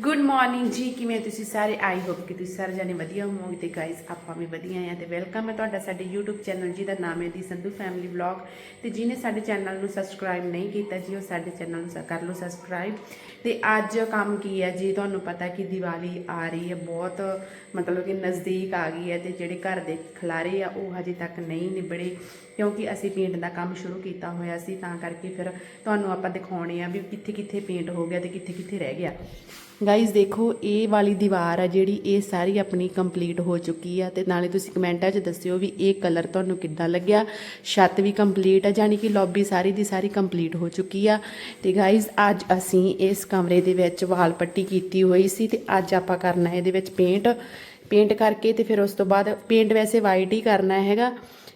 Good morning ਜੀ, ਕਿਵੇਂ ਤੁਸੀਂ ਸਾਰੇ? ਆਈ ਹੋਪ ਕਿ ਤੁਸੀਂ ਸਾਰੇ ਜਾਨੇ ਵਧੀਆ ਹੋਵੋਗੇ ਤੇ ਗਾਇਸ ਆਪਾਂ ਵੀ ਵਧੀਆ ਆ ਤੇ ਵੈਲਕਮ ਹੈ ਤੁਹਾਡਾ ਸਾਡੇ YouTube ਚੈਨਲ ਜੀ ਦਾ ਨਾਮ ਹੈ ਦੀ ਸੰਧੂ ਫੈਮਿਲੀ ਵਲੌਗ ਤੇ ਜਿਹਨੇ ਸਾਡੇ ਚੈਨਲ ਨੂੰ ਸਬਸਕ੍ਰਾਈਬ ਨਹੀਂ ਕੀਤਾ ਜੀ, ਉਹ ਸਾਡੇ ਚੈਨਲ ਨੂੰ ਸ- ਕਰ ਲਓ ਸਬਸਕ੍ਰਾਈਬ ਤੇ ਅੱਜ ਕੰਮ ਕੀ ਹੈ ਜੀ, ਤੁਹਾਨੂੰ ਪਤਾ ਕਿ ਦੀਵਾਲੀ ਆ ਰਹੀ ਹੈ, ਬਹੁਤ ਮਤਲਬ ਕਿ ਨਜ਼ਦੀਕ ਆ ਗਈ ਹੈ ਤੇ ਜਿਹੜੇ ਘਰ ਦੇ ਖਲਾਰੇ ਆ, ਉਹ ਹਜੇ ਤੱਕ ਨਹੀਂ ਨਿਬੜੇ ਕਿਉਂਕਿ ਅਸੀਂ ਪੇਂਟ ਦਾ ਕੰਮ ਸ਼ੁਰੂ ਕੀਤਾ ਹੋਇਆ ਸੀ, ਤਾਂ ਕਰਕੇ ਫਿਰ ਤੁਹਾਨੂੰ ਆਪਾਂ ਦਿਖਾਉਣੇ ਆ ਵੀ ਕਿੱਥੇ ਕਿੱਥੇ ਪੇਂਟ ਹੋ ਗਿਆ ਤੇ ਕਿੱਥੇ ਕਿੱਥੇ ਰਹਿ ਗਿਆ। ਗਾਈਜ਼ ਦੇਖੋ, ਇਹ ਵਾਲੀ ਦੀਵਾਰ ਆ ਜਿਹੜੀ ਇਹ ਸਾਰੀ ਆਪਣੀ ਕੰਪਲੀਟ ਹੋ ਚੁੱਕੀ ਆ ਤੇ ਨਾਲੇ ਤੁਸੀਂ ਕਮੈਂਟਾਂ 'ਚ ਦੱਸਿਓ ਵੀ ਇਹ ਕਲਰ ਤੁਹਾਨੂੰ ਕਿੱਦਾਂ ਲੱਗਿਆ। ਛੱਤ ਵੀ ਕੰਪਲੀਟ ਆ ਜਾਨੀ ਕਿ ਲੌਬੀ ਸਾਰੀ ਦੀ ਸਾਰੀ ਕੰਪਲੀਟ ਹੋ ਚੁੱਕੀ ਆ। ਤੇ ਗਾਈਜ਼ ਅੱਜ ਅਸੀਂ ਇਸ ਕਮਰੇ ਦੇ ਵਿੱਚ ਵਾਲ ਪੱਟੀ ਕੀਤੀ ਹੋਈ ਸੀ ਤੇ ਅੱਜ ਆਪਾਂ ਕਰਨਾ ਇਹਦੇ ਵਿੱਚ ਪੇਂਟ ਪੇਂਟ ਕਰਕੇ ਤੇ ਫਿਰ ਉਸ ਤੋਂ ਬਾਅਦ ਪੇਂਟ ਵੈਸੇ ਵਾਈਟ ਹੀ ਕਰਨਾ ਹੈਗਾ।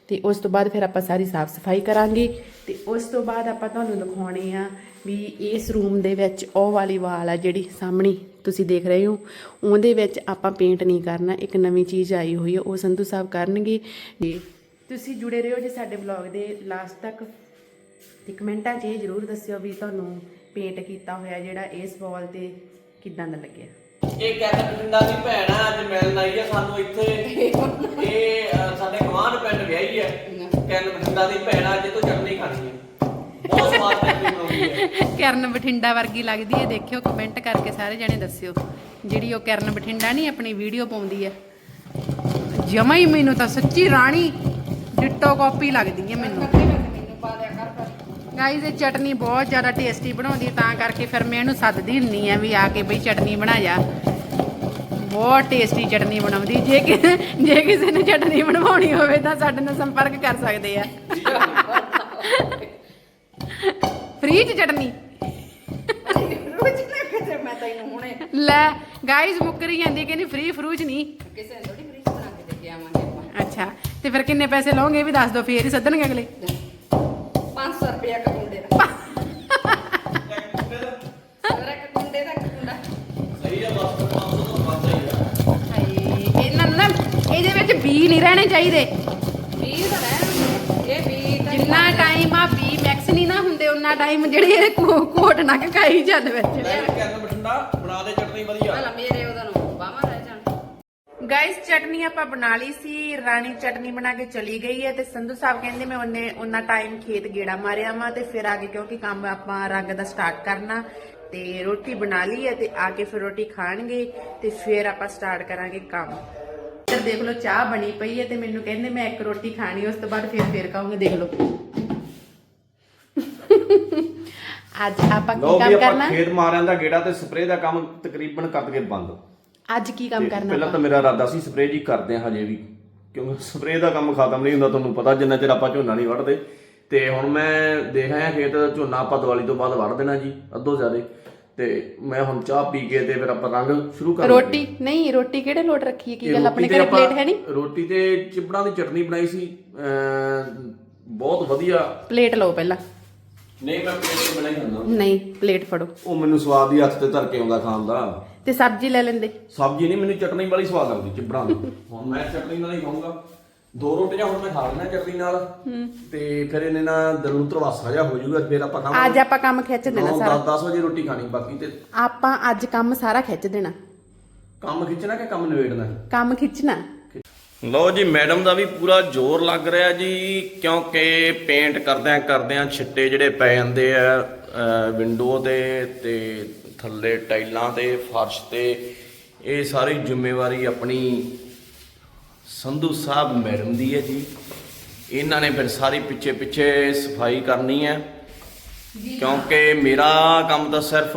ਤੇ ਉਸ ਤੋਂ ਬਾਅਦ ਫਿਰ ਆਪਾਂ ਸਾਰੀ ਸਾਫ਼ ਸਫ਼ਾਈ ਕਰਾਂਗੇ ਤੇ ਉਸ ਤੋਂ ਬਾਅਦ ਆਪਾਂ ਤੁਹਾਨੂੰ ਦਿਖਾਉਣੇ ਆ ਵੀ ਇਸ ਰੂਮ ਦੇ ਵਿੱਚ ਉਹ ਵਾਲੀ ਵਾਲ ਆ ਜਿਹੜੀ ਸਾਹਮਣੇ, ਤੁਸੀਂ ਦੇਖ ਰਹੇ ਹੋ। ਉਹਦੇ ਵਿੱਚ ਆਪਾਂ ਪੇਂਟ ਨਹੀਂ ਕਰਨਾ, ਇੱਕ ਨਵੀਂ ਚੀਜ਼ ਆਈ ਹੋਈ ਹੈ ਉਹ ਸੰਧੂ ਸਾਹਿਬ ਕਰਨਗੇ। ਜੀ ਤੁਸੀਂ ਜੁੜੇ ਰਹੋ ਜੀ ਸਾਡੇ ਵਲੌਗ ਦੇ ਲਾਸਟ ਤੱਕ। ਤੇ ਕਮੈਂਟਾਂ 'ਚ ਇਹ ਜ਼ਰੂਰ ਦੱਸਿਓ ਵੀ ਤੁਹਾਨੂੰ ਪੇਂਟ ਕੀਤਾ ਹੋਇਆ ਜਿਹੜਾ ਇਸ ਵਾਲ ਤੇ ਕਿੱਦਾਂ ਦਾ ਲੱਗਿਆ। ਇਹ ਕੈਨ ਬਠਿੰਡਾ ਦੀ ਭੈਣ ਆ ਅੱਜ ਮਿਲਣ ਆਈ ਆ ਸਾਨੂੰ ਇੱਥੇ। ਇਹ ਅ, ਸਾਡੇ ਗਵਾਂਢ ਪਿੰਡ ਵਿਆਹੀ ਹੈ ਕੈਨ ਬਠਿੰਡਾ ਦੀ ਭੈਣ ਆ ਅੱਜ ਤੋਂ ਚਟਨੀ ਖਾਣੀ ਹੈ ਬਹੁਤ ਸਵਾਦ ਚਟਨੀ ਬਣਾਉਂਦੀ ਹੈ ਕਰਨ ਬਠਿੰਡਾ ਵਰਗੀ ਲੱਗਦੀ ਹੈ ਦੇਖਿਓ ਕਮੈਂਟ ਕਰਕੇ ਸਾਰੇ ਜਣੇ ਦੱਸਿਓ। ਜਿਹੜੀ ਉਹ ਕਰਨ ਬਠਿੰਡਾ ਨਹੀਂ ਆਪਣੀ ਵੀਡੀਓ ਪਾਉਂਦੀ ਹੈ ਜਮਾ ਹੀ ਮੈਨੂੰ ਤਾਂ ਸੱਚੀ ਰਾਣੀ ਡਿੱਟੋ ਕਾਪੀ ਲੱਗਦੀ ਹੈ ਮੈਨੂੰ। ਗਾਈਜ਼ ਇਹ ਚਟਨੀ ਬਹੁਤ ਜ਼ਿਆਦਾ ਟੇਸਟੀ ਬਣਾਉਂਦੀ ਤਾਂ ਕਰਕੇ ਫਿਰ ਮੈਂ ਇਹਨੂੰ ਸੱਦਦੀ ਹੁੰਨੀ ਆ ਵੀ ਆ ਕੇ ਬਈ ਚਟਨੀ ਬਣਾ ਜਾ। ਬਹੁਤ ਟੇਸਟੀ ਚਟਨੀ ਬਣਾਉਂਦੀ ਜੇ ਕਿ ਜੇ ਕਿਸੇ ਨੇ ਚਟਨੀ ਬਣਵਾਉਣੀ ਹੋਵੇ ਤਾਂ ਸਾਡੇ ਨਾਲ ਸੰਪਰਕ ਕਰ ਸਕਦੇ ਆ। ਫ੍ਰੀ ਚ ਚਟਨੀ? ਲੈ ਗਾਈਜ਼ ਮੁੱਕਰੀ ਜਾਂਦੀ ਕਹਿੰਦੀ ਫ੍ਰੀ ਫਰੂਜ ਨਹੀਂ। ਕਿਸੇ ਨੇ ਥੋੜੀ ਫ੍ਰਿਜ ਬਣਾ ਕੇ ਦੇ ਕੇ ਆਵਾਂਗੇ ਅੱਛਾ ਤੇ ਫਿਰ ਕਿੰਨੇ ਪੈਸੇ ਲਓਗੇ? ਇਹ ਵੀ ਦੱਸ ਦਿਓ ਫੇਰ ਹੀ ਸੱਦਣਗੇ ਅਗਲੇ। 500 ਰੁਪਇਆ ਕ ਕੁੰਡੇ ਦਾ। ਅਗਰ ਇੱਕ ਕੁੰਡੇ ਦਾ ਇੱਕ ਕੁੰਡਾ ਸਹੀ ਆ ਬਸ 500 ਤੋਂ ਵੱਧ ਹੀ ਆ। ਹਾਏ ਇਹਨਾਂ ਨੂੰ ਨਾ ਇਹਦੇ ਵਿੱਚ ਬੀ ਨਹੀਂ ਰਹਿਣੇ ਚਾਹੀਦੇ। 20 ਦਾ ਰਹਿਣ ਇਹ 20 ਦਾ ਜਿੰਨਾ ਟਾਈਮ ਆ ਬੀ ਮੈਕਸ ਨਹੀਂ ਨਾ ਹੁੰਦੇ ਉਹਨਾਂ ਟਾਈਮ ਜਿਹੜੇ ਇਹ ਕੋ- ਕੋਟ ਨਾ ਖਾਈ ਜਾਂਦੇ ਵਿੱਚ। ਪਹਿਲਾਂ ਮੇਰੇ ਗਾਇਸ ਚਟਨੀ ਆਪਾਂ ਬਣਾ ਲਈ ਸੀ ਰਾਣੀ ਚਟਨੀ ਬਣਾ ਕੇ ਚਲੀ ਗਈ ਹੈ ਤੇ ਸੰਧੂ ਸਾਹਿਬ ਕਹਿੰਦੇ ਮੈਂ ਉਹਨੇ ਉਹਨਾਂ ਟਾਈਮ ਖੇਤ ਗੇੜਾ ਮਾਰਿਆ ਮਾ ਤੇ ਫਿਰ ਆ ਕੇ ਕਿਉਂਕਿ ਕੰਮ ਆਪਾਂ ਰੰਗ ਦਾ ਸਟਾਰਟ ਕਰਨਾ ਤੇ ਰੋਟੀ ਬਣਾ ਲਈ ਹੈ ਤੇ ਆ ਕੇ ਫਿਰ ਰੋਟੀ ਖਾਣਗੇ ਤੇ ਫਿਰ ਆਪਾਂ ਸਟਾਰਟ ਕਰਾਂਗੇ ਕੰਮ। ਇੱਧਰ ਦੇਖ ਲਓ ਚਾਹ ਬਣੀ ਪਈ ਹੈ ਤੇ ਮੈਨੂੰ ਕਹਿੰਦੇ ਮੈਂ ਇੱਕ ਰੋਟੀ ਖਾਣੀ ਉਸ ਤੋਂ ਬਾਅਦ ਫਿਰ ਫਿਰ ਖਾਵਾਂਗੇ ਦੇਖ ਲਓ। ਅੱਜ ਆਪਾਂ ਕੀ ਕੰਮ ਕਰਨਾ? ਖੇਤ ਮਾਰਿਆਂ ਦਾ ਗੇੜਾ ਤੇ ਸਪਰੇਅ ਦਾ ਕੰਮ ਤਕਰੀਬਨ ਕਰ ਕੇ ਬੰਦ। ਅੱਜ ਕੀ ਕੰਮ ਕਰਨਾ ਪਹਿਲਾਂ ਤਾਂ ਮੇਰਾ ਇਰਾਦਾ ਸੀ ਸਪਰੇਅ ਜੀ ਕਰਦੇ ਹਾਂ ਹਜੇ ਵੀ ਕਿਉਂਕਿ ਸਪਰੇਅ ਦਾ ਕੰਮ ਖਤਮ ਨਹੀਂ ਹੁੰਦਾ ਤੁਹਾਨੂੰ ਪਤਾ ਜਿੰਨਾ ਚਿਰ ਆਪਾਂ ਝੋਨਾ ਨਹੀਂ ਵੜਦੇ ਤੇ ਹੁਣ ਮੈਂ ਦੇਖ ਆਇਆ ਖੇਤ ਝੋਨਾ ਆਪਾਂ ਦੀਵਾਲੀ ਤੋਂ ਬਾਅਦ ਵੜ ਦੇਣਾ ਜੀ ਅੱਧੋ ਜ਼ਿਆਦੇ। ਤੇ ਮੈਂ ਹੁਣ ਚਾਹ ਪੀ ਕੇ ਤੇ ਫਿਰ ਆਪਾਂ ਰੰਗ ਸ਼ੁਰੂ ਕਰ ਰੋਟੀ? ਨਹੀਂ ਰੋਟੀ ਕਿਹੜੇ ਲੋਟ ਰੱਖੀ ਹੈ? ਕੀ ਗੱਲ ਆਪਣੇ ਘਰੇ ਪਲੇਟ ਹੈ ਨਹੀਂ? ਰੋਟੀ ਤੇ ਚਿਪੜਾਂ ਦੀ ਚਟਨੀ ਬਣਾਈ ਸੀ ਬਹੁਤ ਵਧੀਆ। ਪਲੇਟ ਲਓ ਪਹਿਲਾਂ। ਨਹੀਂ ਮੈਂ ਪਲੇਟ ਬਣਾਈ ਹੁੰਦਾ। ਨਹੀਂ ਪਲੇਟ ਫੜੋ। ਉਹ ਮੈਨੂੰ ਸਵਾਦ ਹੀ ਹੱਥ ਤੇ ਧਰ ਕੇ ਆਉਂਦਾ ਖਾਣ ਦਾ। ਤੇ ਸਬਜ਼ੀ ਲੈ ਲੈਂਦੇ। ਸਬਜ਼ੀ ਨਹੀਂ ਮੈਨੂੰ ਚਟਨੀ ਵਾਲੀ ਸਵਾਦ ਲੱਗਦੀ ਚਿਬੜਾਂ ਦੀ ਹੁਣ ਮੈਂ ਚਟਨੀ ਨਾਲ ਹੀ ਖਾਊਂਗਾ। ਦੋ ਰੋਟੀਆਂ ਹੁਣ ਮੈਂ ਖਾ ਲੈਣਾ ਚਟਨੀ ਨਾਲ। ਤੇ ਫਿਰ ਇਹਨੇ ਨਾ ਦਿਲ ਨੂੰ ਧਰਵਾਸਾ ਜਿਹਾ ਹੋ ਜਾਊਗਾ ਫਿਰ ਆਪਾਂ ਅੱਜ ਆਪਾਂ ਕੰਮ ਖਿੱਚ ਦੇਣਾ ਸਾਰਾ। ਦਸ 10 ਵਜੇ ਰੋਟੀ ਖਾਣੀ ਬਾਕੀ ਤੇ ਆਪਾਂ ਅੱਜ ਕੰਮ ਸਾਰਾ ਖਿੱਚ ਦੇਣਾ। ਕੰਮ ਖਿੱਚਣਾ ਕਿ ਕੰਮ ਨਿਬੇੜਨਾ? ਕੰਮ ਖਿੱਚਣਾ। ਲਓ ਜੀ ਮੈਡਮ ਦਾ ਵੀ ਪੂਰਾ ਜ਼ੋਰ ਲੱਗ ਰਿਹਾ ਜੀ ਕਿਉਂਕਿ ਪੇਂਟ ਕਰਦਿਆਂ ਕਰਦਿਆਂ ਛਿੱਟੇ ਜਿਹੜੇ ਪੈ ਜਾਂਦੇ ਆ ਵਿੰਡੋ ਤੇ ਤੇ ਥੱਲੇ ਟਾਈਲਾਂ ਤੇ, ਫਰਸ਼ ਤੇ, ਇਹ ਸਾਰੀ ਜ਼ਿੰਮੇਵਾਰੀ ਆਪਣੀ ਸੰਧੂ ਸਾਹਿਬ ਮੈਡਮ ਦੀ ਹੈ ਜੀ। ਇਹਨਾਂ ਨੇ ਫਿਰ ਸਾਰੀ ਪਿੱਛੇ ਪਿੱਛੇ ਸਫ਼ਾਈ ਕਰਨੀ ਹੈ, ਕਿਉਂਕਿ ਮੇਰਾ ਕੰਮ ਤਾਂ ਸਿਰਫ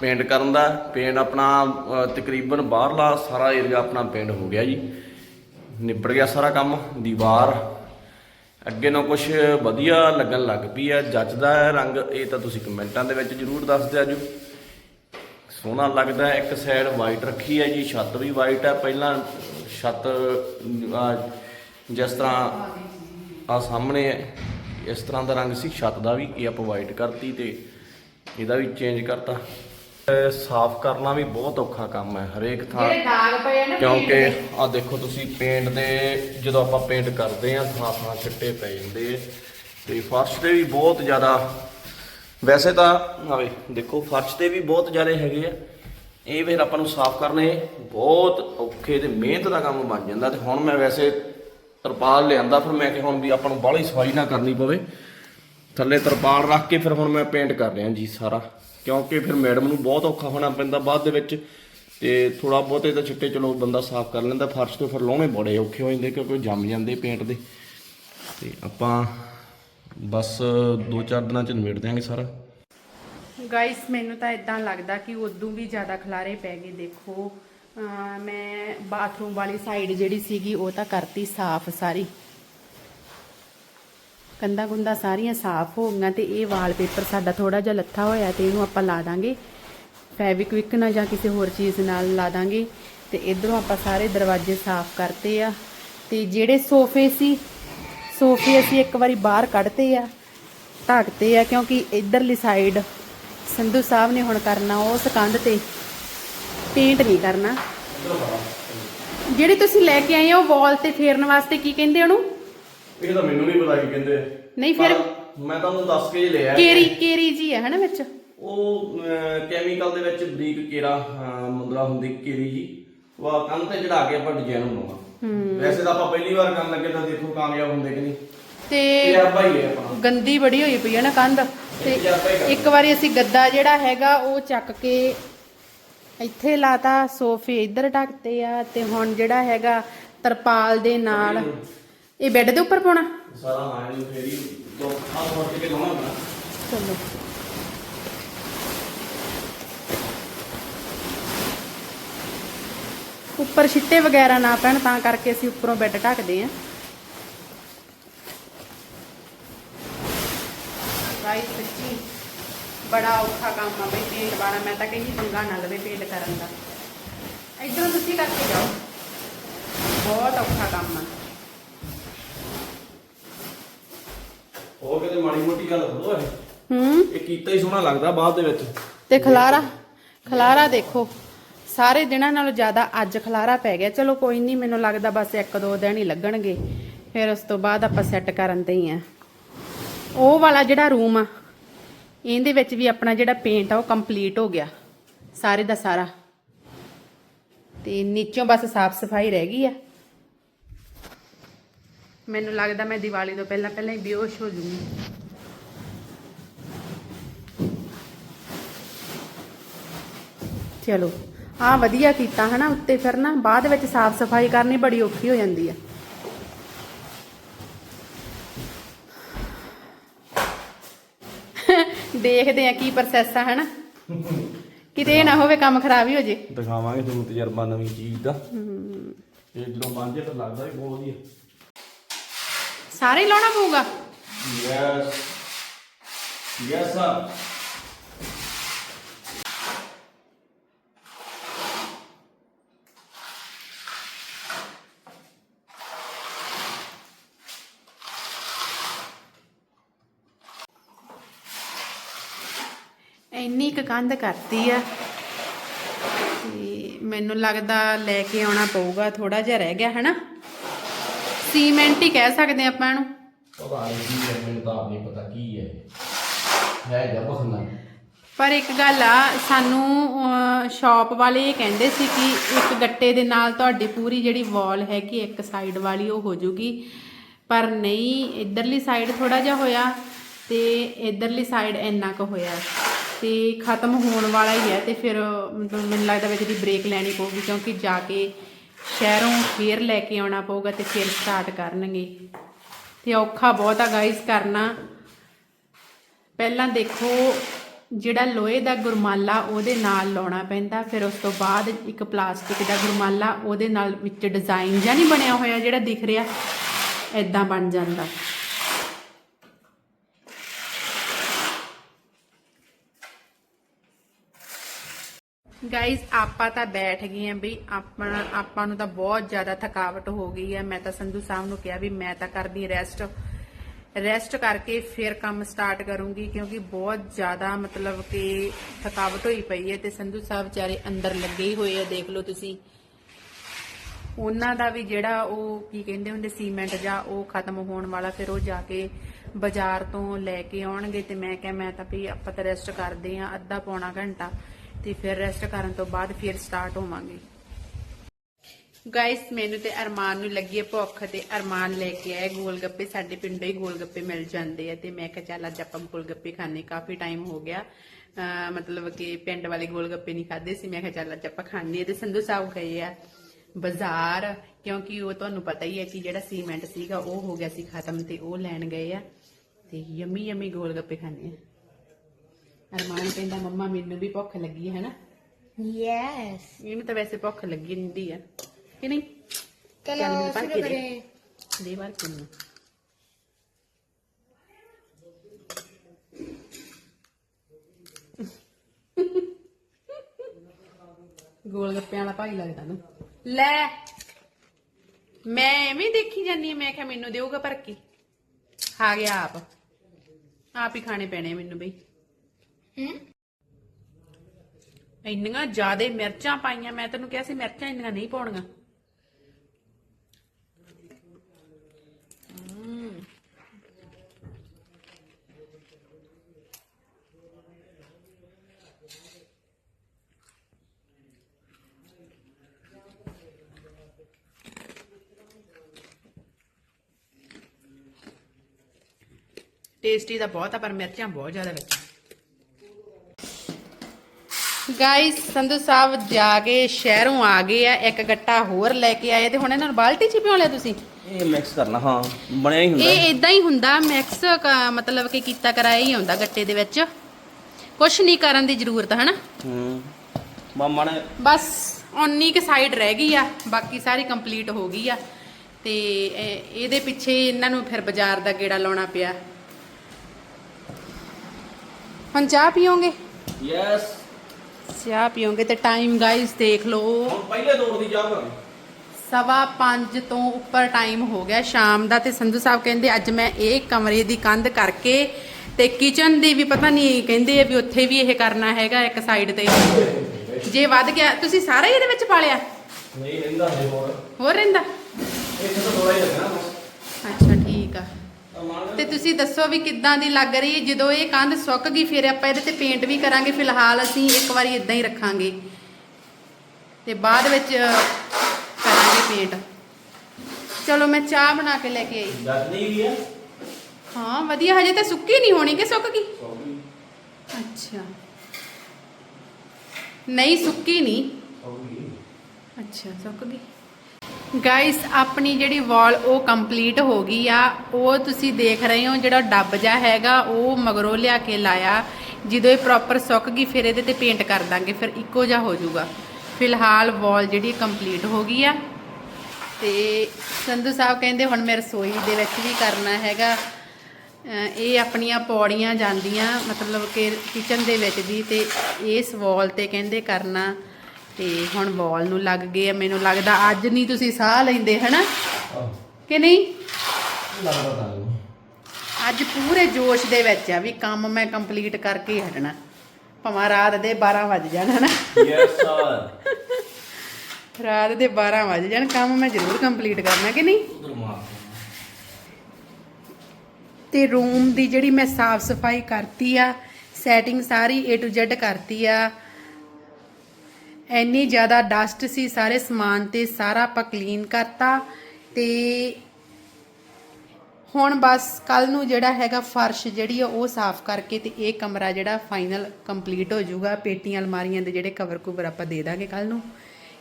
ਪੇਂਟ ਕਰਨ ਦਾ, ਪੇਂਟ ਆਪਣਾ ਤਕਰੀਬਨ ਬਾਹਰਲਾ ਸਾਰਾ ਏਰੀਆ ਆਪਣਾ ਪੇਂਟ ਹੋ ਗਿਆ ਜੀ। ਨਿਬੜ ਗਿਆ ਸਾਰਾ ਕੰਮ, ਦੀਵਾਰ ਅੱਗੇ ਨੂੰ ਕੁਝ ਵਧੀਆ ਲੱਗਣ ਲੱਗ ਪਈ ਹੈ ਜੱਜਦਾ ਹੈ ਰੰਗ। ਇਹ ਤਾਂ ਤੁਸੀਂ ਕਮੈਂਟਾਂ ਦੇ ਵਿੱਚ ਜਰੂਰ ਦੱਸ ਦਿਆ ਜੋ। ਸੋਹਣਾ ਲੱਗਦਾ ਇੱਕ ਸਾਈਡ ਵਾਈਟ ਰੱਖੀ ਹੈ ਜੀ, ਛੱਤ ਵੀ ਵਾਈਟ ਹੈ। ਪਹਿਲਾਂ ਛੱਤ ਜਿਸ ਤਰ੍ਹਾਂ ਆ ਸਾਹਮਣੇ ਇਸ ਤਰ੍ਹਾਂ ਦਾ ਰੰਗ ਸੀ। ਛੱਤ ਦਾ ਵੀ, ਇਹ ਆਪਾਂ ਵਾਈਟ ਕਰਤੀ ਤੇ ਇਹਦਾ ਵੀ ਚੇਂਜ ਕਰਤਾ। ਸਾਫ਼ ਕਰਨਾ ਵੀ ਬਹੁਤ ਔਖਾ ਕੰਮ ਹੈ ਹਰੇਕ ਥਾਂ। ਦਾਗ ਪਏ ਨਾ ਕਿਉਂਕਿ ਆ ਦੇਖੋ ਤੁਸੀਂ ਪੇਂਟ ਦੇ ਜਦੋਂ ਆਪਾਂ ਪੇਂਟ ਕਰਦੇ ਆ ਥਾਂ ਥਾਂ ਛਿੱਟੇ ਪੈ ਜਾਂਦੇ ਆ। ਤੇ ਫਰਸ਼ ਤੇ ਵੀ ਬਹੁਤ ਜ਼ਿਆਦਾ ਵੈਸੇ ਤਾਂ ਆਵੇ ਦੇਖੋ ਫਰਸ਼ ਤੇ ਵੀ ਬਹੁਤ ਜ਼ਿਆਦਾ ਹੈਗੇ ਆ। ਇਹ ਫਿਰ ਆਪਾਂ ਨੂੰ ਸਾਫ਼ ਕਰਨੇ ਬਹੁਤ ਔਖੇ ਤੇ ਮਿਹਨਤ ਦਾ ਕੰਮ ਬਣ ਜਾਂਦਾ। ਤੇ ਹੁਣ ਮੈਂ ਵੈਸੇ ਤਰਪਾਲ ਲਿਆਂਦਾ ਫਿਰ ਮੈਂ ਕਿ ਹੁਣ ਵੀ ਆਪਾਂ ਨੂੰ ਬਾਹਲੀ ਸਫ਼ਾਈ ਨਾ ਕਰਨੀ ਪਵੇ। ਥੱਲੇ ਤਰਪਾਲ ਰੱਖ ਕੇ ਫਿਰ ਹੁਣ ਮੈਂ ਪੇਂਟ ਕਰ ਰਿਹਾ ਜੀ ਸਾਰਾ। ਕਿਉਂਕਿ ਫਿਰ ਮੈਡਮ ਨੂੰ ਬਹੁਤ ਔਖਾ ਹੋਣਾ ਪੈਂਦਾ ਬਾਅਦ ਦੇ ਵਿੱਚ ਤੇ ਥੋੜਾ ਬਹੁਤੇ ਤਾਂ ਛਿੱਟੇ ਚਲੋ ਬੰਦਾ ਸਾਫ਼ ਕਰ ਲੈਂਦਾ, ਫਰਸ਼ ਤੋਂ ਫਿਰ ਲਾਉਣੇ ਬੜੇ ਔਖੇ ਹੋ ਜਾਂਦੇ ਕਿਉਂਕਿ ਜੰਮ ਜਾਂਦੇ ਪੇਂਟ ਦੇ। ਤੇ ਆਪਾਂ ਬਸ 2-4 ਦਿਨਾਂ ਚ ਨਿਬੇੜ ਦਿਆਂਗੇ ਸਾਰਾ। ਗਾਇਸ ਮੈਨੂੰ ਤਾਂ ਇਦਾਂ ਲੱਗਦਾ ਕਿ ਉਦੋਂ ਵੀ ਜ਼ਿਆਦਾ ਖਲਾਰੇ ਪੈ ਗਏ, ਦੇਖੋ। ਮੈਂ ਬਾਥਰੂਮ ਵਾਲੀ ਸਾਈਡ ਜਿਹੜੀ ਸੀਗੀ, ਉਹ ਤਾਂ ਕਰਤੀ ਸਾਫ਼ ਸਾਰੀ। ਕੰਦਾ ਗੁੰਦਾ ਸਾਰੀਆਂ ਸਾਫ਼ ਹੋ ਗਈਆਂ ਤੇ ਇਹ ਵਾਲਪੇਪਰ ਸਾਡਾ ਥੋੜਾ ਜਿਹਾ ਲੱਥਾ ਹੋਇਆ ਤੇ ਇਹਨੂੰ ਆਪਾਂ ਲਾ ਦਾਂਗੇ। ਫੈਬਿਕਵਿਕ ਨਾਲ ਜਾਂ ਕਿਸੇ ਹੋਰ ਚੀਜ਼ ਨਾਲ ਲਾ ਦਾਂਗੇ ਤੇ ਇਧਰੋਂ ਆਪਾਂ ਸਾਰੇ ਦਰਵਾਜ਼ੇ ਸਾਫ਼ ਕਰਤੇ ਆ। ਤੇ ਜਿਹੜੇ ਸੋਫੇ ਸੀ ਸੋਫੇ ਅਸੀਂ ਇੱਕ ਵਾਰੀ ਬਾਹਰ ਕੱਢਤੇ ਆ ਢੱਕਤੇ ਆ ਕਿਉਂਕਿ ਇਧਰਲੀ ਸਾਈਡ ਸੰਧੂ ਸਾਹਿਬ ਨੇ ਹੁਣ ਕਰਨਾ ਉਸ ਕੰਧ ਤੇ ਪੇਂਟ ਨਹੀਂ ਕਰਨਾ। ਜਿਹੜੀ ਤੁਸੀਂ ਲੈ ਕੇ ਆਏ ਹੋ ਵਾਲ ਤੇ ਫੇਰਨ ਵਾਸਤੇ ਕੀ ਕਹਿੰਦੇ ਉਹਨੂੰ? ਇਹ ਤਾਂ ਮੈਨੂੰ ਨਹੀਂ ਪਤਾ ਕੀ ਕਹਿੰਦੇ। ਨਹੀਂ ਫਿਰ ਪਰ ਮੈਂ ਤੁਹਾਨੂੰ ਦੱਸ ਕੇ ਹੀ ਲਿਆ। ਕੇਰੀ ਕੇਰੀ ਜੀ ਹੈ ਹਨਾ ਵਿੱਚ? ਉਹ ਕੈਮੀਕਲ ਦੇ ਵਿੱਚ ਬਰੀਕ ਕੇਰਾ ਅਹ, ਮੁੰਦਰਾ ਹੁੰਦੀ ਕੇਰੀ ਜੀ। ਉਹ ਕੰਨ ਤੇ ਚੜਾ ਕੇ ਆਪਾਂ ਡਿਜ਼ਾਈਨ ਬਣਾਉਣਾ। ਵੈਸੇ ਤਾਂ ਆਪਾਂ ਪਹਿਲੀ ਵਾਰ ਕਰਨ ਲੱਗੇ ਤਾਂ ਦੇਖੋ ਕਾਮਯਾਬ ਹੁੰਦੇ ਕਿ ਨਹੀਂ। ਤੇ ਤਜਰਬਾ ਹੀ ਹੈ ਆਪਣਾ। ਗੰਦੀ ਬੜੀ ਹੋਈ ਪਈ ਹੈ ਨਾ ਕੰਧ। ਤੇ ਤਜਰਬਾ ਹੀ ਕਰ ਇੱਕ ਵਾਰੀ ਅਸੀਂ ਗੱਦਾ ਜਿਹੜਾ ਹੈਗਾ ਉਹ ਚੱਕ ਕੇ ਇੱਥੇ ਲਾਤਾ ਸੋਫੇ ਇੱਧਰ ਢੱਕਤੇ ਆ ਤੇ ਹੁਣ ਜਿਹੜਾ ਹੈਗਾ ਤਰਪਾਲ ਦੇ ਨਾਲ ਇਹ ਬੈੱਡ ਦੇ ਉੱਪਰ ਪਾਉਣਾ? ਸਾਰਾ ਆਇਆ ਨੂੰ ਫੇਰੀ ਤੋਂ ਆਹ ਫੋਟ ਕੇ ਲਾਉਣਾ ਪੈਣਾ ਚਲੋ। ਉੱਪਰ ਛਿੱਟੇ ਵਗੈਰਾ ਨਾ ਪੈਣ ਤਾਂ ਕਰਕੇ ਅਸੀਂ ਉੱਪਰੋਂ ਬੈੱਡ ਢੱਕਦੇ ਆਂ ਗਾਇਸ ਸੱਚੀ ਬੜਾ ਔਖਾ ਕੰਮ ਆ ਬਈ ਪੇਂਟ ਵਾਲਾ। ਮੈਂ ਤਾਂ ਕਹਿੰਦੀ ਪੰਗਾ ਨਾ ਲਵੇ ਪੇਂਟ ਕਰਨ ਦਾ। ਇਧਰੋਂ ਤੁਸੀਂ ਕਰਕੇ ਜਾਓ। ਬਹੁਤ ਔਖਾ ਕੰਮ ਆ। ਉਹ ਕਿਤੇ ਮਾੜੀ ਮੋਟੀ ਗੱਲ ਥੋੜੋ ਹੈ ਹੂੰ। ਇਹ ਕੀਤਾ ਹੀ ਸੋਹਣਾ ਲੱਗਦਾ ਬਾਅਦ ਦੇ ਵਿੱਚ। ਤੇ ਖਲਾਰਾ ਖਲਾਰਾ ਦੇਖੋ। ਸਾਰੇ ਦਿਨਾਂ ਨਾਲੋਂ ਜ਼ਿਆਦਾ ਅੱਜ ਖਲਾਰਾ ਪੈ ਗਿਆ। ਚਲੋ ਕੋਈ ਨਹੀਂ ਮੈਨੂੰ ਲੱਗਦਾ ਬਸ ਇੱਕ ਦੋ ਦਿਨ ਹੀ ਲੱਗਣਗੇ। ਫਿਰ ਉਸ ਤੋਂ ਬਾਅਦ ਆਪਾਂ ਸੈੱਟ ਕਰਨ ਤੇ ਹੀ ਆ। ਉਹ ਵਾਲਾ ਜਿਹੜਾ ਰੂਮ ਆ ਇਹਦੇ ਵਿੱਚ ਵੀ ਆਪਣਾ ਜਿਹੜਾ ਪੇਂਟ ਆ ਉਹ ਕੰਪਲੀਟ ਹੋ ਗਿਆ। ਸਾਰੇ ਦਾ ਸਾਰਾ। ਤੇ ਨੀਚੋਂ ਬਸ ਸਾਫ਼ ਸਫ਼ਾਈ ਰਹਿ ਗਈ ਆ। ਮੈਨੂੰ ਲੱਗਦਾ ਮੈਂ ਦੀਵਾਲੀ ਤੋਂ ਪਹਿਲਾਂ ਪਹਿਲਾਂ ਹੀ ਬੇਹੋਸ਼ ਹੋ ਜੂਗੀ ਚਲੋ ਆ ਵਧੀਆ ਕੀਤਾ ਹਨਾ ਉੱਤੇ ਫਿਰ ਨਾ ਬਾਅਦ ਵਿੱਚ ਸਾਫ਼ ਸਫ਼ਾਈ ਕਰਨੀ ਬੜੀ ਔਖੀ ਹੋ ਜਾਂਦੀ ਆ। ਦੇਖਦੇ ਆ ਕੀ ਪ੍ਰੋਸੈਸ ਆ ਹਨਾ। ਕਿਤੇ ਨਾ ਹੋਵੇ ਕੰਮ ਖਰਾਬ ਹੀ ਹੋ ਜੇ। ਦਿਖਾਵਾਂਗੇ ਤੁਹਾਨੂੰ ਤਜਰਬਾ ਨਵੀਂ ਚੀਜ਼ ਦਾ। ਇਹ ਜਦੋਂ ਬਣ ਜੇ ਤਾਂ ਲੱਗਦਾ ਵੀ ਬਹੁਤ ਵਧੀਆ। ਸਾਰੇ ਹੀ ਲਾਉਣਾ ਪਊਗਾ? ਯੈਸ ਯੈਸ ਸਰ ਇੰਨੀ ਕੁ ਕੰਧ ਕਰਤੀ ਆ ਤੇ ਮੈਨੂੰ ਲੱਗਦਾ ਲੈ ਕੇ ਆਉਣਾ ਪਊਗਾ ਥੋੜਾ ਜਿਹਾ ਰਹਿ ਗਿਆ ਹਨਾ? ਸੀਮੈਂਟ ਹੀ ਕਹਿ ਸਕਦੇ ਆਪਾਂ ਇਹਨੂੰ। ਪਤਾ ਨਹੀਂ ਕੀ ਹੈ ਮੈਨੂੰ ਤਾਂ ਆਪ ਨਹੀਂ ਪਤਾ ਕੀ ਹੈ। ਹੈ ਜਬ ਖੰਨਾ ਪਰ ਇੱਕ ਗੱਲ ਆ ਸਾਨੂੰ ਸ਼ਾਪ ਵਾਲੇ ਇਹ ਕਹਿੰਦੇ ਸੀ ਕਿ ਇੱਕ ਗੱਟੇ ਦੇ ਨਾਲ ਤੁਹਾਡੀ ਪੂਰੀ ਜਿਹੜੀ ਵਾਲ ਹੈਗੀ ਇੱਕ ਸਾਈਡ ਵਾਲੀ ਉਹ ਹੋ ਜੂਗੀ। ਪਰ ਨਹੀਂ ਇਧਰਲੀ ਸਾਈਡ ਥੋੜਾ ਜਿਹਾ ਹੋਇਆ ਤੇ ਇਧਰਲੀ ਸਾਈਡ ਇੰਨਾ ਕੁ ਹੋਇਆ। ਤੇ ਖਤਮ ਹੋਣ ਵਾਲਾ ਹੀ ਹੈ ਤੇ ਫਿਰ ਮਤਲਬ ਮੈਨੂੰ ਲੱਗਦਾ ਵਿੱਚ ਦੀ ਬ੍ਰੇਕ ਲੈਣੀ ਪਊਗੀ ਕਿਉਂਕਿ ਜਾ ਕੇ ਸ਼ਹਿਰੋਂ ਫੇਰ ਲੈ ਕੇ ਆਉਣਾ ਪਊਗਾ ਤੇ ਫਿਰ ਸਟਾਰਟ ਕਰਨਗੇ। ਤੇ ਔਖਾ ਬਹੁਤ ਆ ਗਾਈਸ ਕਰਨਾ। ਪਹਿਲਾਂ ਦੇਖੋ, ਜਿਹੜਾ ਲੋਹੇ ਦਾ ਗੁਰਮਾਲਾ ਉਹਦੇ ਨਾਲ ਲਾਉਣਾ ਪੈਂਦਾ, ਫਿਰ ਉਸ ਤੋਂ ਬਾਅਦ ਇੱਕ ਪਲਾਸਟਿਕ ਦਾ ਗੁਰਮਾਲਾ ਉਹਦੇ ਨਾਲ ਵਿੱਚ ਡਿਜ਼ਾਈਨ ਜਾਂ ਨਹੀਂ ਬਣਿਆ ਹੋਇਆ ਜਿਹੜਾ ਦਿਖ ਰਿਹਾ ਐਦਾਂ ਬਣ ਜਾਂਦਾ। ਗਾਇਜ਼ ਆਪਾਂ ਤਾਂ ਬੈਠ ਗਏ ਆਂ ਬਈ। ਆਪਣਾ ਆਪਾਂ ਨੂੰ ਤਾਂ ਬਹੁਤ ਜ਼ਿਆਦਾ ਥਕਾਵਟ ਹੋ ਗਈ ਹੈ। ਮੈਂ ਤਾਂ ਸੰਧੂ ਸਾਹਿਬ ਨੂੰ ਕਿਹਾ ਵੀ ਮੈਂ ਤਾਂ ਕਰਦੀ ਰੈਸਟ ਰੈਸਟ ਕਰਕੇ ਫਿਰ ਕੰਮ ਸਟਾਰਟ ਕਰੂੰਗੀ ਕਿਉਂਕਿ ਬਹੁਤ ਜ਼ਿਆਦਾ ਮਤਲਬ ਕਿ ਥਕਾਵਟ ਹੋਈ ਪਈ ਹੈ ਤੇ ਸੰਧੂ ਸਾਹਿਬ ਵਿਚਾਰੇ ਅੰਦਰ ਲੱਗੇ ਹੀ ਹੋਏ ਆ, ਦੇਖ ਲਓ ਤੁਸੀਂ। ਉਹਨਾਂ ਦਾ ਵੀ ਜਿਹੜਾ ਉਹ ਕੀ ਕਹਿੰਦੇ ਹੁੰਦੇ, ਸੀਮੈਂਟ ਜਾਂ ਉਹ ਖਤਮ ਹੋਣ ਵਾਲਾ ਫਿਰ ਉਹ ਜਾ ਕੇ ਬਾਜ਼ਾਰ ਤੋਂ ਲੈ ਕੇ ਆਉਣਗੇ ਤੇ ਮੈਂ ਕਿਹਾ, ਮੈਂ ਤਾਂ ਵੀ ਆਪਾਂ ਤਾਂ ਰੈਸਟ ਕਰਦੇ ਆ, ਅੱਧਾ ਪੌਣਾ ਘੰਟਾ। ਤੇ ਫਿਰ ਰੈਸਟ ਕਰਨ ਤੋਂ ਬਾਅਦ ਫਿਰ ਸਟਾਰਟ ਹੋਵਾਂਗੇ। ਗਾਇਸ ਮੈਨੂੰ ਤੇ ਅਰਮਾਨ ਨੂੰ ਲੱਗੀ ਹੈ ਭੁੱਖ ਤੇ ਅਰਮਾਨ ਲੈ ਕੇ ਆਇਆ। ਗੋਲ ਗੱਪੇ ਸਾਡੇ ਪਿੰਡੋਂ ਹੀ ਗੋਲ ਗੱਪੇ ਮਿਲ ਜਾਂਦੇ ਆ ਤੇ ਮੈਂ ਕਿਹਾ ਚੱਲ ਅੱਜ ਆਪਾਂ ਗੋਲ ਗੱਪੇ ਖਾਣੇ, ਕਾਫੀ ਟਾਈਮ ਹੋ ਗਿਆ। ਮਤਲਬ ਕਿ ਪਿੰਡ ਵਾਲੇ ਗੋਲ ਗੱਪੇ ਨਹੀਂ ਖਾਦੇ ਸੀ, ਮੈਂ ਕਿਹਾ ਚੱਲ ਅੱਜ ਆਪਾਂ ਖਾਣੇ ਤੇ ਸੰਧੂ ਸਾਹਿਬ ਗਏ ਆ ਬਾਜ਼ਾਰ, ਕਿਉਂਕਿ ਉਹ ਤੁਹਾਨੂੰ ਪਤਾ ਹੀ ਹੈ ਕਿ ਜਿਹੜਾ ਸੀਮੈਂਟ ਸੀਗਾ ਉਹ ਹੋ ਗਿਆ ਸੀ ਖਤਮ ਤੇ ਉਹ ਲੈਣ ਗਏ ਆ ਤੇ ਯਮੀ ਯਮੀ ਗੋਲ ਗੱਪੇ ਖਾਣੇ ਆ। ਅਰਮਾਨ ਕਹਿੰਦਾ ਮੰਮਾ ਮੈਨੂੰ ਵੀ ਭੁੱਖ ਲੱਗੀ ਹੈ ਹਨਾ? ਯੈਸ ਇਹਨੂੰ ਤਾਂ ਵੈਸੇ ਭੁੱਖ ਲੱਗੀ ਰਹਿੰਦੀ ਆ। ਕਿ ਨਹੀਂ? ਚੱਲ ਸ਼ੁਰੂ ਕੇ ਦੇ। ਵਾਰ ਕਿੰਨਾ ਗੋਲ ਗੱਪਿਆਂ ਵਾਲਾ ਭਾਈ ਲੱਗਦਾ ਨਾ। ਲੈ ਮੈਂ ਐਵੇਂ ਦੇਖੀ ਜਾਨੀ ਮੈਂ ਕਿਹਾ ਮੈਨੂੰ ਦੇਊਗਾ ਭਰ ਕੇ। ਖਾ ਗਿਆ ਆਪ। ਆਪ ਹੀ ਖਾਣੇ ਪੈਣੇ ਮੈਨੂੰ ਬਈ। ਹਮ ਇੰਨੀਆਂ ਜ਼ਿਆਦੇ ਮਿਰਚਾਂ ਪਾਈਆਂ, ਮੈਂ ਤੈਨੂੰ ਕਿਹਾ ਸੀ ਮਿਰਚਾਂ ਇੰਨੀਆਂ ਨਹੀਂ ਪਾਉਣੀਆਂ। ਟੇਸਟੀ ਤਾਂ ਬਹੁਤ ਆ, ਪਰ ਮਿਰਚਾਂ ਬਹੁਤ ਜ਼ਿਆਦਾ ਵਿੱਚ ਗਾਇਸ ਸੰਧੂ ਸਾਹਿਬ ਜਾ ਕੇ ਸ਼ਹਿਰੋਂ ਆ ਗਏ ਆ ਇੱਕ ਗੱਟਾ ਹੋਰ ਲੈ ਕੇ ਆਏ ਤੇ ਹੁਣ ਇਹਨਾਂ ਨੂੰ ਬਾਲਟੀ 'ਚ ਹੀ ਪਿਉਂ ਲਿਆ ਤੁਸੀਂ? ਇਹ ਮਿਕਸ ਕਰਨਾ ਹਾਂ ਬਣਿਆ ਹੀ ਹੁੰਦਾ। ਇਹ ਇਦਾਂ ਹੀ ਹੁੰਦਾ ਮਿਕਸ ਮਤਲਬ ਕਿ ਕੀਤਾ ਕਰਾਇਆ ਹੀ ਹੁੰਦਾ ਗੱਟੇ ਦੇ ਵਿੱਚ। ਕੁਛ ਨਹੀਂ ਕਰਨ ਦੀ ਜ਼ਰੂਰਤ ਹਨਾ? ਹੂੰ ਮਾਮਾ ਨੇ ਬਸ ਉਨੀ ਕੁ ਸਾਈਡ ਰਹਿ ਗਈ ਆ ਬਾਕੀ ਸਾਰੀ ਕੰਪਲੀਟ ਹੋ ਗਈ ਆ। ਤੇ ਇਹ- ਇਹਦੇ ਪਿੱਛੇ ਇਹਨਾਂ ਨੂੰ ਫਿਰ ਬਾਜ਼ਾਰ ਦਾ ਗੇੜਾ ਲਾਉਣਾ ਪਿਆ। ਹੁਣ ਚਾਹ ਪੀਓਗੇ? ਯੈਸ ਚਾਹ ਪੀਓਗੇ ਤੇ ਟਾਈਮ ਗਾਇਸ ਦੇਖ ਲਓ। ਹੁਣ ਪਹਿਲੇ ਦੌਰ ਦੀ ਚਾਹ ਬਣਾ ਸਵਾ 5 ਤੋਂ ਉੱਪਰ ਟਾਈਮ ਹੋ ਗਿਆ ਸ਼ਾਮ ਦਾ ਤੇ ਸੰਧੂ ਸਾਹਿਬ ਕਹਿੰਦੇ ਅੱਜ ਮੈਂ ਇਹ ਕਮਰੇ ਦੀ ਕੰਧ ਕਰਕੇ ਤੇ ਕਿਚਨ ਦੀ ਵੀ ਪਤਾ ਨਹੀਂ ਕਹਿੰਦੇ ਆ ਵੀ ਉੱਥੇ ਵੀ ਇਹ ਕਰਨਾ ਹੈਗਾ ਇੱਕ ਸਾਈਡ ਤੇ। ਜੇ ਵੱਧ ਗਿਆ ਤੁਸੀਂ ਸਾਰਾ ਹੀ ਇਹਦੇ ਵਿੱਚ ਪਾਲਿਆ ਨਹੀਂ ਰਹਿੰਦਾ ਹੈ ਹੋਰ। ਹੋਰ ਰਹਿੰਦਾ? ਇੱਥੇ ਤਾਂ ਥੋੜਾ ਹੀ ਲੱਗਣਾ ਅੱਛਾ ਤੇ ਤੁਸੀਂ ਦੱਸੋ ਵੀ ਕਿੱਦਾਂ ਦੀ ਲੱਗ ਰਹੀ ਹੈ? ਜਦੋਂ ਇਹ ਕੰਧ ਸੁੱਕ ਗਈ ਫਿਰ ਆਪਾਂ ਇਹਦੇ ਤੇ ਪੇਂਟ ਵੀ ਕਰਾਂਗੇ। ਫਿਲਹਾਲ ਅਸੀਂ ਇੱਕ ਵਾਰੀ ਇਦਾਂ ਹੀ ਰੱਖਾਂਗੇ। ਤੇ ਬਾਅਦ ਵਿੱਚ ਕਰਾਂਗੇ ਪੇਂਟ ਚਲੋ ਮੈਂ ਚਾਹ ਬਣਾ ਕੇ ਲੈ ਕੇ ਆਈ। ਵੀ ਹਾਂ ਵਧੀਆ। ਹਜੇ ਤਾਂ ਸੁੱਕੀ ਨਹੀਂ ਹੋਣੀ ਕਿ ਸੁੱਕ ਗਈ? ਅੱਛਾ। ਨਹੀਂ ਸੁੱਕੀ ਨਹੀਂ। ਅੱਛਾ ਸੁੱਕ ਗਈ। ਗਾਇਸ ਆਪਣੀ ਜਿਹੜੀ ਵਾਲ ਉਹ ਕੰਪਲੀਟ ਹੋ ਗਈ ਆ। ਉਹ ਤੁਸੀਂ ਦੇਖ ਰਹੇ ਹੋ ਜਿਹੜਾ ਡੱਬ ਜਾ ਹੈਗਾ, ਉਹ ਮਗਰੋਂ ਲਿਆ ਕੇ ਲਾਇਆ। ਜਦੋਂ ਇਹ ਪ੍ਰੋਪਰ ਸੁੱਕ ਗਈ, ਫਿਰ ਇਹਦੇ ਤੇ ਪੇਂਟ ਕਰ ਦਾਂਗੇ, ਫਿਰ ਇੱਕੋ ਜਿਹਾ ਹੋ ਜਾਊਗਾ। ਫਿਲਹਾਲ ਵਾਲ ਜਿਹੜੀ ਕੰਪਲੀਟ ਹੋ ਗਈ ਆ। ਤੇ ਸੰਧੂ ਸਾਹਿਬ ਕਹਿੰਦੇ ਹੁਣ ਮੈਂ ਰਸੋਈ ਦੇ ਵਿੱਚ ਵੀ ਕਰਨਾ ਹੈਗਾ। ਇਹ ਆਪਣੀਆਂ ਪੌੜੀਆਂ ਜਾਂਦੀਆਂ, ਮਤਲਬ ਕਿ ਕਿਚਨ ਦੇ ਵਿੱਚ ਦੀ ਤੇ ਇਸ ਵਾਲ ਤੇ ਕਹਿੰਦੇ ਕਰਨਾ। ਤੇ ਹੁਣ ਵਾਲ ਨੂੰ ਲੱਗ ਗਏ ਆ ਮੈਨੂੰ ਲੱਗਦਾ ਅੱਜ ਨਹੀਂ ਤੁਸੀਂ ਸਾਹ ਲੈਂਦੇ ਹਨਾ? ਕਿ ਨਹੀਂ? ਲੱਗਦਾ ਤਾਂ ਨਹੀਂ। ਅੱਜ ਪੂਰੇ ਜੋਸ਼ ਦੇ ਵਿੱਚ ਆ ਵੀ ਕੰਮ ਮੈਂ ਕੰਪਲੀਟ ਕਰਕੇ ਹੀ ਹਟਣਾ। ਭਾਵੇਂ ਰਾਤ ਦੇ 12 ਵਜ ਜਾਣ ਹਨਾ? ਯੈਸ ਸਰ ਰਾਤ ਦੇ 12 ਵਜ ਜਾਣ ਕੰਮ ਮੈਂ ਜ਼ਰੂਰ ਕੰਪਲੀਟ ਕਰਨਾ ਕਿ ਨਹੀਂ? ਤੇ ਰੂਮ ਦੀ ਜਿਹੜੀ ਮੈਂ ਸਾਫ਼ ਸਫ਼ਾਈ ਕਰਤੀ ਆ ਸੈਟਿੰਗ ਸਾਰੀ A to Z ਕਰਤੀ ਆ ਇੰਨੀ ਜ਼ਿਆਦਾ ਡਸਟ ਸੀ, ਸਾਰੇ ਸਮਾਨ ਤੇ ਸਾਰਾ ਆਪਾਂ ਕਲੀਨ ਕਰਤਾ ਤੇ ਹੁਣ ਬਸ ਕੱਲ ਨੂੰ ਜਿਹੜਾ ਹੈਗਾ ਫਰਸ਼ ਜਿਹੜੀ ਆ ਉਹ ਸਾਫ਼ ਕਰਕੇ ਤੇ ਇਹ ਕਮਰਾ ਜਿਹੜਾ ਫਾਈਨਲ ਕੰਪਲੀਟ ਹੋ ਜਾਊਗਾ। ਪੇਟੀਆਂ ਅਲਮਾਰੀਆਂ ਦੇ ਜਿਹੜੇ ਕਵਰ ਕੁਵਰ ਆਪਾਂ ਦੇ ਦਾਂਗੇ ਕੱਲ ਨੂੰ।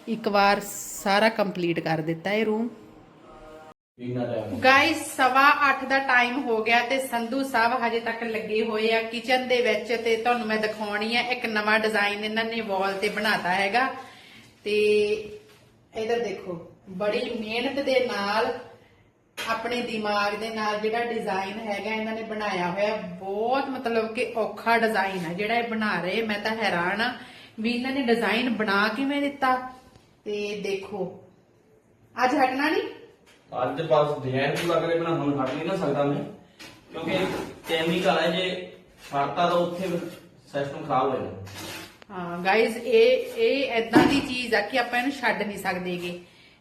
ਇੱਕ ਵਾਰ ਸਾਰਾ ਕੰਪਲੀਟ ਕਰ ਦਿੱਤਾ ਇਹ ਰੂਮ ਗਾਇਸ ਸਵਾ 8 ਦਾ ਟਾਈਮ ਹੋ ਗਿਆ ਤੇ ਸੰਧੂ ਸਾਹਿਬ ਹਜੇ ਤੱਕ ਲੱਗੇ ਹੋਏ ਆ ਕਿਚਨ ਦੇ ਵਿੱਚ ਤੇ ਤੁਹਾਨੂੰ ਮੈਂ ਦਿਖਾਉਣੀ ਆ ਇੱਕ ਨਵਾਂ ਡਿਜ਼ਾਈਨ ਇਹਨਾਂ ਨੇ ਵਾਲ ਤੇ ਬਣਾਤਾ ਹੈਗਾ। ਤੇ ਇਧਰ ਦੇਖੋ, ਬੜੀ ਮਿਹਨਤ ਦੇ ਨਾਲ, ਆਪਣੇ ਦਿਮਾਗ ਦੇ ਨਾਲ ਜਿਹੜਾ ਡਿਜ਼ਾਈਨ ਹੈਗਾ ਇਹਨਾਂ ਨੇ ਬਣਾਇਆ ਹੋਇਆ, ਬਹੁਤ ਮਤਲਬ ਕਿ ਔਖਾ ਡਿਜ਼ਾਈਨ ਆ ਜਿਹੜਾ ਇਹ ਬਣਾ ਰਹੇ, ਮੈਂ ਤਾਂ ਹੈਰਾਨ ਆ ਵੀ ਇਹਨਾਂ ਨੇ ਡਿਜ਼ਾਈਨ ਬਣਾ ਕਿਵੇਂ ਦਿੱਤਾ। ਤੇ ਦੇਖੋ, ਅੱਜ ਹਟਣਾ ਨਹੀਂ? ਅੱਜ ਬਸ ਡਿਜ਼ਾਈਨ ਨੂੰ ਲੱਗ ਰਿਹਾ ਬਣਾ ਹੁਣ ਹਟ ਨਹੀਂ ਨਾ ਸਕਦਾ ਮੈਂ। ਕਿਉਂਕਿ ਕੈਮੀਕਲ ਹੈ ਜੇ ਫੜਤਾ ਤਾਂ ਉੱਥੇ ਸਿਸਟਮ ਖਰਾਬ ਹੋ ਜਾਣਾ। ਹਾਂ ਗਾਇਜ਼ ਇਹ ਇਹ ਐਦਾਂ ਦੀ ਚੀਜ਼ ਆ ਕਿ ਆਪਾਂ ਇਹਨੂੰ ਛੱਡ ਨਹੀਂ ਸਕਦੇਗੇ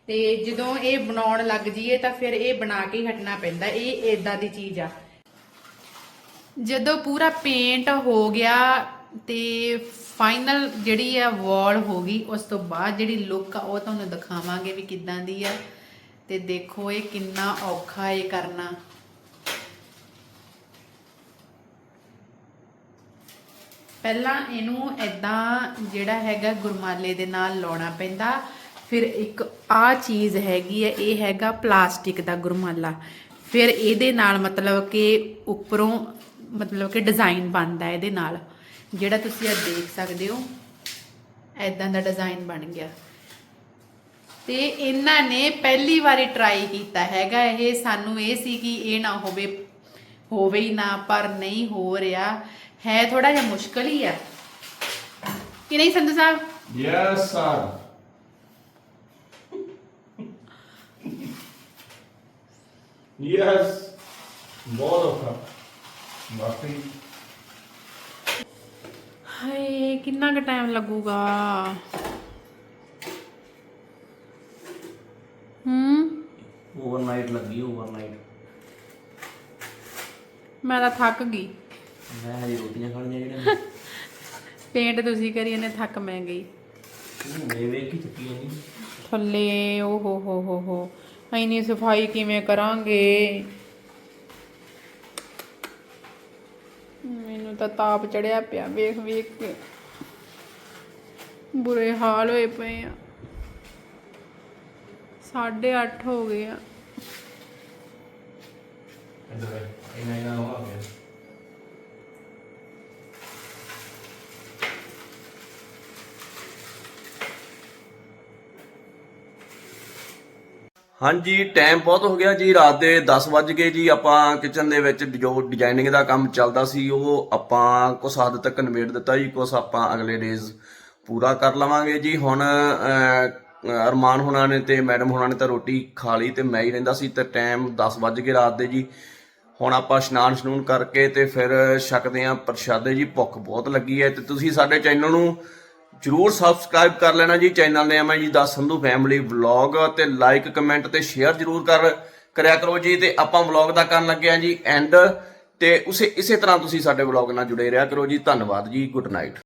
ਤੇ ਜਦੋਂ ਇਹ ਬਣਾਉਣ ਲੱਗ ਜਾਈਏ ਤਾਂ ਫਿਰ ਇਹ ਬਣਾ ਕੇ ਹੀ ਹਟਣਾ ਪੈਂਦਾ, ਇਹ ਐਦਾਂ ਦੀ ਚੀਜ਼ ਆ। ਜਦੋਂ ਪੂਰਾ ਪੇਂਟ ਹੋ ਗਿਆ ਤੇ ਫਾਈਨਲ ਜਿਹੜੀ ਆ ਵਾਲ ਹੋ ਗਈ, ਉਸ ਤੋਂ ਬਾਅਦ ਜਿਹੜੀ ਲੁੱਕ ਆ, ਉਹ ਤੁਹਾਨੂੰ ਦਿਖਾਵਾਂਗੇ ਵੀ ਕਿੱਦਾਂ ਦੀ ਆ। ਤੇ ਦੇਖੋ ਇਹ ਕਿੰਨਾ ਔਖਾ ਇਹ ਕਰਨਾ। ਪਹਿਲਾਂ ਇਹਨੂੰ ਐਦਾਂ ਜਿਹੜਾ ਹੈਗਾ ਗੁਰਮਾਲੇ ਦੇ ਨਾਲ ਲਾਉਣਾ ਪੈਂਦਾ। ਫਿਰ ਇੱਕ ਆ ਚੀਜ਼ ਹੈਗੀ ਹੈ, ਇਹ ਹੈਗਾ ਪਲਾਸਟਿਕ ਦਾ ਗੁਰਮਾਲਾ। ਫਿਰ ਇਹਦੇ ਨਾਲ ਮਤਲਬ ਕਿ ਉੱਪਰੋਂ ਮਤਲਬ ਕਿ ਡਿਜ਼ਾਈਨ ਬਣਦਾ ਇਹਦੇ ਨਾਲ। ਜਿਹੜਾ ਤੁਸੀਂ ਆ ਦੇਖ ਸਕਦੇ ਹੋ ਐਦਾਂ ਦਾ ਡਿਜ਼ਾਈਨ ਬਣ ਗਿਆ। ਤੇ ਇਹਨਾਂ ਨੇ ਪਹਿਲੀ ਵਾਰੀ ਟਰਾਈ ਕੀਤਾ ਹੈਗਾ ਇਹ। ਸਾਨੂੰ ਇਹ ਸੀ ਕਿ ਇਹ ਨਾ ਹੋਵੇ ਹੋਵੇ ਹੀ ਨਾ ਪਰ ਨਹੀਂ ਹੋ ਰਿਹਾ। ਹੈ ਥੋੜਾ ਜਿਹਾ ਮੁਸ਼ਕਲ ਹੀ ਆ। ਕਿ ਨਹੀਂ ਸੰਧੂ ਸਾਹਿਬ? ਯੈਸ ਸਰ ਯੈਸ ਬਹੁਤ ਔਖਾ। ਵਾਕਈ ਹਾਏ ਕਿੰਨਾ ਕੁ ਟਾਈਮ ਲੱਗੂਗਾ? ਓਵਰਨਾਈਟ ਲੱਗੀ ਓਵਰਨਾਈਟ ਮੈਂ ਤਾਂ ਥੱਕ ਗਈ। ਮੈਂ ਹਜੇ ਰੋਟੀਆਂ ਖਾਣੀਆਂ ਜਿਹੜੀਆਂ ਪੇਂਟ ਤੁਸੀਂ ਕਰੀ ਇਹਨੇ ਥੱਕ ਮੈਂ ਗਈ। ਮੈਂ ਵੇਖ ਕੇ ਚੱਕੀ ਨਹੀਂ ਥੱਲੇ ਓ ਹੋ ਹੋ ਹੋ ਹੋ। ਐਨੀ ਸਫ਼ਾਈ ਕਿਵੇਂ ਕਰਾਂਗੇ? ਮੈਨੂੰ ਤਾਂ ਤਾਪ ਚੜਿਆ ਪਿਆ ਵੇਖ ਵੇਖ ਕੇ। ਬੁਰੇ ਹਾਲ ਹੋਏ ਪਏ ਆ। 8:30 ਹੋ ਗਏ ਆ ਇੱਧਰ ਇਹਨਾਂ ਇਹਨਾਂ ਹੋ ਗਿਆ ਹਾਂਜੀ ਟਾਈਮ ਬਹੁਤ ਹੋ ਗਿਆ ਜੀ, ਰਾਤ ਦੇ 10 ਵੱਜ ਗਏ ਜੀ। ਆਪਾਂ ਕਿਚਨ ਦੇ ਵਿੱਚ ਜੋ ਡਿਜ਼ਾਈਨਿੰਗ ਦਾ ਕੰਮ ਚੱਲਦਾ ਸੀ, ਉਹ ਆਪਾਂ ਕੁਛ ਹੱਦ ਤੱਕ ਨਿਬੇੜ ਦਿੱਤਾ ਜੀ। ਕੁਛ ਆਪਾਂ ਅਗਲੇ ਡੇਜ਼ ਪੂਰਾ ਕਰ ਲਵਾਂਗੇ ਜੀ। ਹੁਣ ਅਰਮਾਨ ਹੁਣਾਂ ਨੇ ਤੇ ਮੈਡਮ ਹੁਣਾਂ ਨੇ ਤਾਂ ਰੋਟੀ ਖਾ ਲਈ ਤੇ ਮੈਂ ਹੀ ਰਹਿੰਦਾ ਸੀ ਤੇ ਟਾਈਮ 10 ਵੱਜ ਗਏ ਰਾਤ ਦੇ ਜੀ। ਹੁਣ ਆਪਾਂ ਇਸ਼ਨਾਨ ਸ਼ਨੂਨ ਕਰਕੇ ਤੇ ਫਿਰ ਛਕਦੇ ਆਂ ਪ੍ਰਸ਼ਾਦੇ ਜੀ। ਭੁੱਖ ਬਹੁਤ ਲੱਗੀ ਹੈ ਤੇ ਤੁਸੀਂ ਸਾਡੇ ਚੈਨਲ ਨੂੰ ਜਰੂਰ ਸਬਸਕ੍ਰਾਈਬ ਕਰ ਲੈਣਾ ਜੀ ਚੈਨਲ ਨੇ ਮੈਂ ਜੀ ਦਾ ਸੰਧੂ ਫੈਮਿਲੀ ਵਲੌਗ ਤੇ ਲਾਈਕ ਕਮੈਂਟ ਤੇ ਸ਼ੇਅਰ ਜਰੂਰ ਕਰ, ਕਰਿਆ ਕਰੋ ਜੀ, ਤੇ ਆਪਾਂ ਵਲੌਗ ਦਾ ਕਰਨ ਲੱਗੇ ਆ ਜੀ ਐਂਡ ਤੇ ਉਸੇ, ਇਸੇ ਤਰ੍ਹਾਂ ਤੁਸੀਂ ਸਾਡੇ ਵਲੌਗ ਨਾਲ ਜੁੜੇ ਰਿਹਾ ਕਰੋ ਜੀ, ਧੰਨਵਾਦ ਜੀ ਗੁੱਡ ਨਾਈਟ